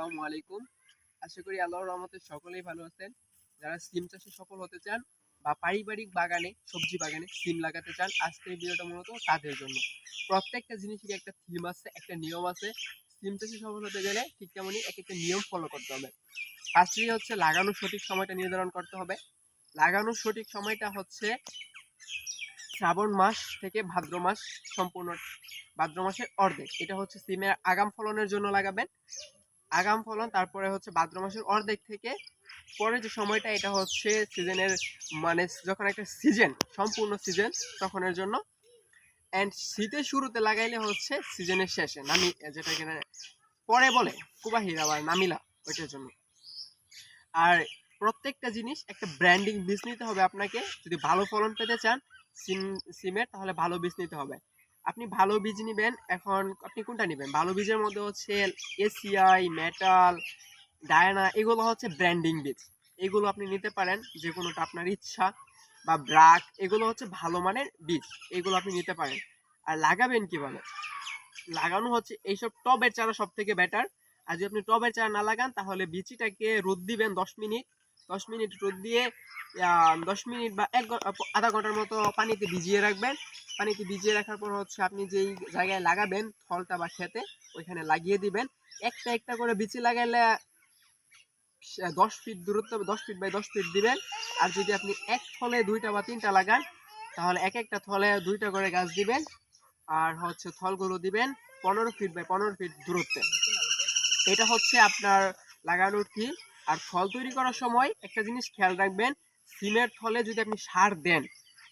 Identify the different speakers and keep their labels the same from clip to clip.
Speaker 1: আসসালামু আলাইকুম। আশা করি আল্লাহর রহমতে সকলেই ভালো আছেন। যারা সিম চাষে সফল হতে চান বা পারিবারিক বাগানে, সবজি বাগানে সিম লাগাতে চান আজকের ভিডিওটা মূলত তাদের জন্য। প্রত্যেকটা জিনিসের একটা থিম আছে, একটা নিয়ম আছে। সিম চাষে সফল হতে গেলে ঠিক তেমনই এক একটা নিয়ম ফলো করতে হবে। ফার্স্টলি হচ্ছে লাগানোর সঠিক সময়টা নির্ধারণ করতে হবে। লাগানোর সঠিক সময়টা হচ্ছে শ্রাবণ মাস থেকে ভাদ্র মাস সম্পূর্ণ, ভাদ্র মাসের অর্ধেক। এটা হচ্ছে সিমের আগাম ফলনের জন্য লাগাবেন। আগাম ফলন, তারপরে হচ্ছে ভাদ্র মাসের অর্ধেক থেকে পরে যে সময়টা, এটা হচ্ছে সিজনের মানে যখন একটা সিজন, সম্পূর্ণ সিজন, তখনের জন্য। অ্যান্ড শীতের শুরুতে লাগাইলে হচ্ছে সিজনের শেষে, নামি, যেটা কিনা পরে বলে, কুবাহির আবার নামিলা, ওইটার জন্য। আর প্রত্যেকটা জিনিস একটা ব্র্যান্ডিং বীজ নিতে হবে আপনাকে। যদি ভালো ফলন পেতে চান, সিম, সিমের, তাহলে ভালো বীজ নিতে হবে। আপনি ভালো বীজ নেবেন, এখন আপনি কোনটা নেবেন? ভালো বীজের মধ্যে হচ্ছে এসিআই, মেটাল, ডায়না, এগুলো হচ্ছে ব্র্যান্ডিং বীজ। এগুলো আপনি নিতে পারেন যে কোনোটা আপনার ইচ্ছা, বা ব্রাক, এগুলো হচ্ছে ভালো মানের বীজ, এগুলো আপনি নিতে পারেন। আর লাগাবেন কীভাবে? লাগানো হচ্ছে, এইসব টবের চারা সব থেকে বেটার আর যদি আপনি টবের চারা না লাগান, তাহলে বিচিটাকে রোদ দিবেন দশ মিনিট। দশ মিনিট রোদ দিয়ে দশ মিনিট বা এক আধা ঘণ্টার মতো পানিতে ভিজিয়ে রাখবেন। পানিতে ভিজিয়ে রাখার পর হচ্ছে আপনি যেই জায়গায় লাগাবেন ফলটা বা খেতে ওইখানে লাগিয়ে দিবেন। একটা একটা করে বিচি লাগাইলে দশ ফিট দূরত্ব, দশ ফিট বাই দশ ফিট দিবেন। আর যদি আপনি এক থলে দুইটা বা তিনটা লাগান, তাহলে এক একটা থলে দুইটা করে গাছ দিবেন। আর হচ্ছে থলগুলো দিবেন পনেরো ফিট বাই পনেরো ফিট দূরত্বে। এটা হচ্ছে আপনার লাগানোর কি? আর ফল তৈরি করার সময় একটা জিনিস খেয়াল রাখবেন, সিমের থলে যদি আপনি সার দেন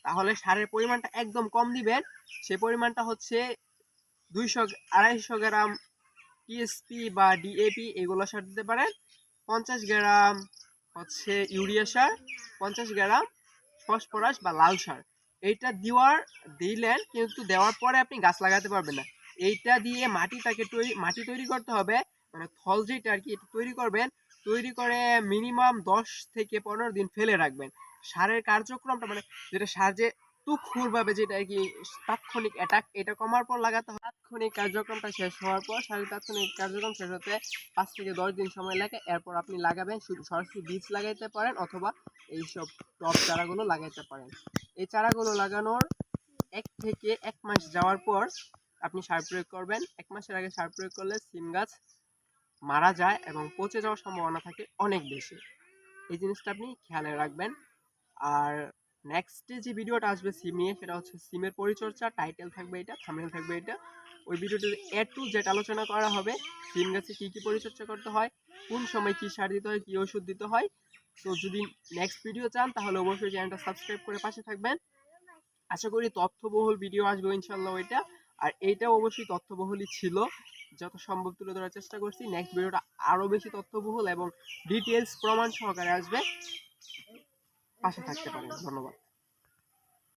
Speaker 1: তাহলে সারের পরিমাণটা একদম কম দিবেন। সে পরিমাণটা হচ্ছে দুইশো আড়াইশো গ্রাম টিএসপি বা ডিএপি এগুলো সার দিতে পারেন। পঞ্চাশ গ্রাম হচ্ছে ইউরিয়া সার, পঞ্চাশ গ্রাম ফসফরাস বা লাল সার। এইটা দেওয়ার, দিলেন, কিন্তু দেওয়ার পরে আপনি গাছ লাগাতে পারবেন না। এইটা দিয়ে মাটিটাকে তৈরি মাটি তৈরি করতে হবে। মানে থল যেটা আর কি, এটা তৈরি করবেন। তৈরি করে মিনিমাম দশ থেকে পনেরো দিন ফেলে রাখবেন। সারের কার্যক্রমটা মানে যেটা সার যে তুখুরভাবে যেটা কি তাৎক্ষণিক অ্যাটাক এটা কমার পর লাগাতে হয় তাৎক্ষণিক কার্যক্রমটা শেষ হওয়ার পর সারের তাৎক্ষণিক কার্যক্রম শেষ হতে পাঁচ থেকে দশ দিন সময় লাগে। এরপর আপনি লাগাবেন, শুধু সরাসরি বীজ লাগাইতে পারেন অথবা এইসব টপ চারাগুলো লাগাইতে পারেন। এই চারাগুলো লাগানোর এক থেকে এক মাস যাওয়ার পর আপনি সার প্রয়োগ করবেন। এক মাসের আগে সার প্রয়োগ করলে সিম গাছ মারা যায় এবং পচে যাওয়ার সম্ভাবনা থাকে অনেক বেশি। এই জিনিসটা আপনি খেয়ালে রাখবেন। আর নেক্সটে যে ভিডিওটা আসবে সিম নিয়ে, সেটা হচ্ছে সিমের পরিচর্যা টাইটেল থাকবে এটা থামেল থাকবে এটা। ওই ভিডিওতে এ টু জেড আলোচনা করা হবে সিম গাছে কী কী পরিচর্যা করতে হয়, কোন সময় কী সার দিতে হয়, কী ওষুধ দিতে হয়। তো যদি নেক্সট ভিডিও চান, তাহলে অবশ্যই চ্যানেলটা সাবস্ক্রাইব করে পাশে থাকবেন। আশা করি তথ্যবহুল ভিডিও আসবে ইনশাল্লাহ ওইটা। আর এইটাও অবশ্যই তথ্যবহুলই ছিল। যত সম্ভব তুলে ধরার চেষ্টা করছি। নেক্সট ভিডিওটা আরও বেশি তথ্যবহুল এবং ডিটেলস প্রমাণ সহকারে আসবে। পাশে থাকতে পারেন। ধন্যবাদ।